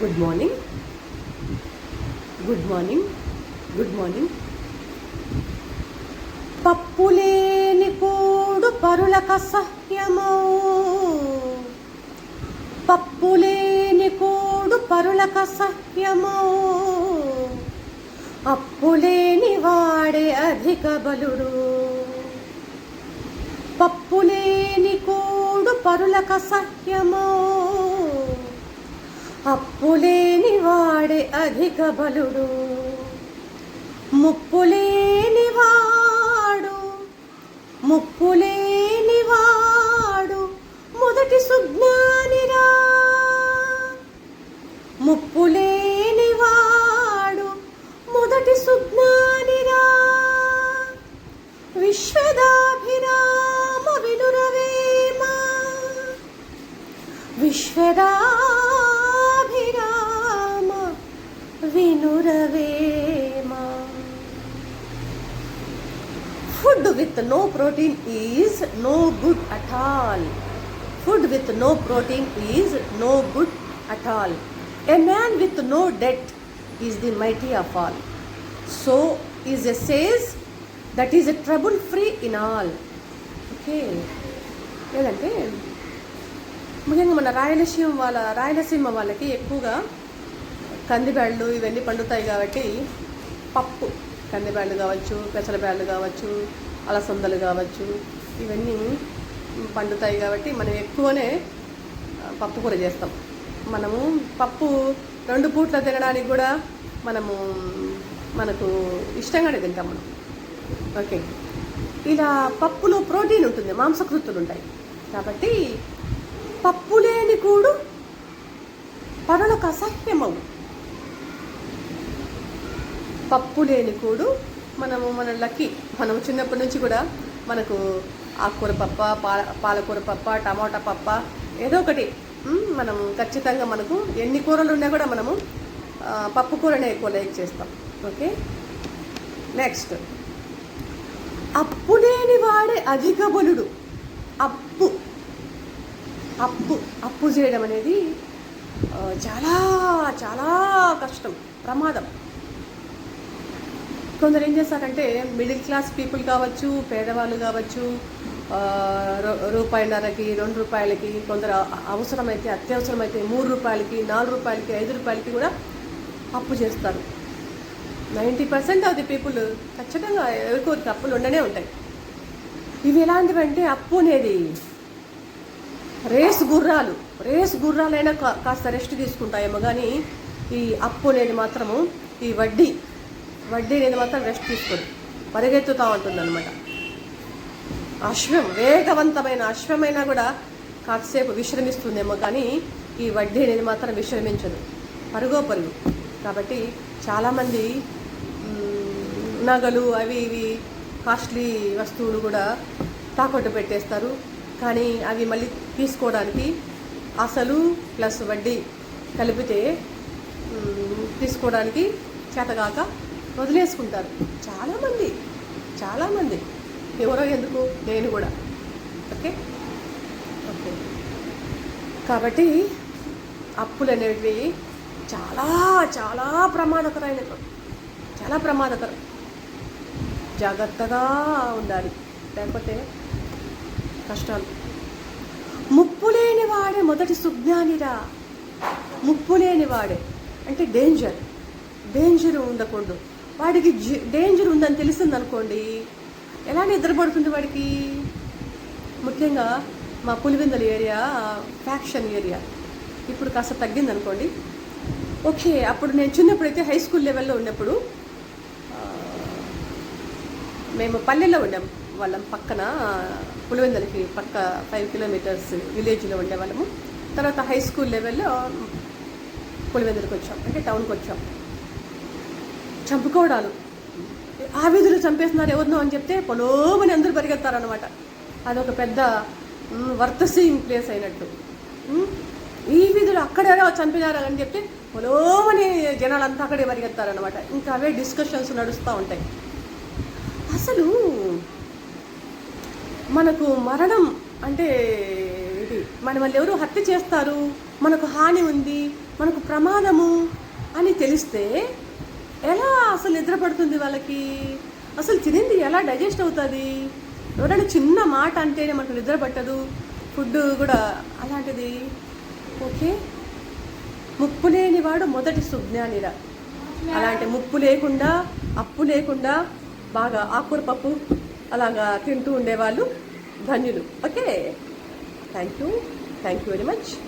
Good morning good morning good morning పప్పులేని కూడు పరులకు అసహ్యము పప్పులేని కూడు పరులకు అసహ్యము అప్పులేని వాడే అధిక బలుడు. పప్పులేని కూడు పరులకు అసహ్యము అప్పులేని వాడే అధిక బలుడు. ముప్పులేని వాడు ముప్పులేని వాడు మొదటి సుజ్ఞానిరా. ముప్పులేని వాడు మొదటి సుజ్ఞానిరా. విశ్వదాభిరామ వినురవేమ. విశ్వదా వినురవేమ food with no protein is no good at all food with no protein is no good at all a man with no debt is the mighty of all so is a sage that is a trouble free in all okay లేదంటే ముఖ్యంగా మన రాయలసీమ వాళ్ళ రాయలసీమ వాళ్ళకి ఎక్కువగా కందిబ్యాళ్ళు ఇవన్నీ పండుతాయి కాబట్టి పప్పు కందిబ్యాళ్ళు కావచ్చు పెసరబ్యాళ్ళు కావచ్చు అలసందలు కావచ్చు ఇవన్నీ పండుతాయి కాబట్టి మనం ఎక్కువనే పప్పు కూర చేస్తాం. మనము పప్పు రెండు పూట్ల తినడానికి కూడా మనము మనకు ఇష్టంగానే తింటాం మనం. ఓకే. ఇలా పప్పులో ప్రోటీన్ ఉంటుంది మాంసకృతులు ఉంటాయి. కాబట్టి పప్పు లేని కూడు పనులకు అసహ్యమవు. పప్పు లేని కూడు మనము మన లక్కీ మనం చిన్నప్పటి నుంచి కూడా మనకు ఆకుకూర పప్ప పాల పాలకూర పప్ప టమాటా పప్ప ఏదో ఒకటి మనం మనము ఖచ్చితంగా మనకు ఎన్ని కూరలు ఉన్నా కూడా మనము పప్పు కూరనే ఎక్కువ లైక్ చేస్తాం. ఓకే? నెక్స్ట్. అప్పు లేని వాడే అధిక బలుడు. అప్పు. అప్పు. అప్పు చేయడం అనేది చాలా చాలా కష్టం ప్రమాదం. కొందరు ఏం చేస్తారంటే మిడిల్ క్లాస్ పీపుల్ కావచ్చు పేదవాళ్ళు కావచ్చు రూపాయిన్నరకి రెండు రూపాయలకి కొందరు అవసరమైతే అత్యవసరమైతే మూడు రూపాయలకి నాలుగు రూపాయలకి ఐదు రూపాయలకి కూడా అప్పు చేస్తారు. Ninety percent of the people ఖచ్చితంగా ఎవరికొరికి అప్పులు ఉండనే ఉంటాయి. ఇవి ఎలాంటివంటే అప్పు అనేది రేస్ గుర్రాలు. రేస్ గుర్రాలైనా కా- కాస్త రెస్ట్ తీసుకుంటాయేమో కానీ ఈ అప్పు అనేది మాత్రము ఈ వడ్డీ వడ్డీ అనేది మాత్రం రెస్ట్ తీసుకోదు పరిగెత్తుతూ ఉంటుంది అనమాట అశ్వం వేగవంతమైన అశ్వమైనా కూడా కాసేపు విశ్రమిస్తుందేమో కానీ ఈ వడ్డీ అనేది మాత్రం విశ్రమించదు. పరుగో పరుగు. కాబట్టి చాలామంది నగలు అవి ఇవి కాస్ట్లీ వస్తువులు కూడా తాకట్టు పెట్టేస్తారు. కానీ అవి మళ్ళీ తీసుకోవడానికి అసలు ప్లస్ వడ్డీ కలిపితే తీసుకోవడానికి చేతగాక వదిలేసుకుంటారు. చాలామంది చాలామంది. ఎవరో ఎందుకు? నేను కూడా. ఓకే? ఓకే. కాబట్టి అప్పులు అనేవి చాలా చాలా ప్రమాదకరమైనవి. చాలా ప్రమాదకరం. జాగ్రత్తగా ఉండాలి. లేకపోతే కష్టాలు. ముప్పు లేని వాడే మొదటి సుజ్ఞానిరా. ముప్పు లేని వాడే. అంటే డేంజర్ డేంజర్ ఉండకూడదు. వాడికి డేంజర్ ఉందని తెలిసిందనుకోండి ఎలా నిద్రపడుతుంది వాడికి? ముఖ్యంగా మా పులివెందల ఏరియా ఫ్యాక్షన్ ఏరియా. ఇప్పుడు కాస్త తగ్గింది అనుకోండి. ఓకే అప్పుడు నేను చిన్నప్పుడైతే హై స్కూల్ లెవెల్లో ఉన్నప్పుడు మేము పల్లెల్లో ఉండాం వాళ్ళం పక్కన పులివెందలకి పక్క ఫైవ్ కిలోమీటర్స్ విలేజ్లో ఉండేవాళ్ళము తర్వాత హై స్కూల్ లెవెల్లో పులివెందులకు వచ్చాం అంటే టౌన్కి వచ్చాం చంపుకోవడాలు ఆ వీధులు చంపేస్తున్నారు ఎవరినో అని చెప్తే పొలోమని అందరూ పరిగెత్తారనమాట అదొక పెద్ద వర్తసీయింగ్ ప్లేస్ అయినట్టు. ఈ విధులు అక్కడెవరో చంపినారు అని చెప్తే పొలోమని జనాలంతా అక్కడే పరిగెత్తారనమాట ఇంకా అవే డిస్కషన్స్ నడుస్తూ ఉంటాయి. అసలు మనకు మరణం అంటే ఇది మన వాళ్ళు ఎవరు హత్య చేస్తారు? మనకు హాని ఉంది? మనకు ప్రమాదము అని తెలిస్తే ఎలా అసలు నిద్ర పడుతుంది వాళ్ళకి? అసలు తినింది ఎలా డైజెస్ట్ అవుతుంది? ఎవరైనా చిన్న మాట అంటేనే మనకు నిద్ర పట్టదు. ఫుడ్ కూడా అలాంటిది. ఓకే. ముప్పు లేనివాడు మొదటి సుజ్ఞానిరా. అలాంటి ముప్పు లేకుండా అప్పు లేకుండా బాగా ఆకుకూర పప్పు అలాగా తింటూ ఉండేవాళ్ళు ధన్యులు. Okay. Thank you. Thank you very much.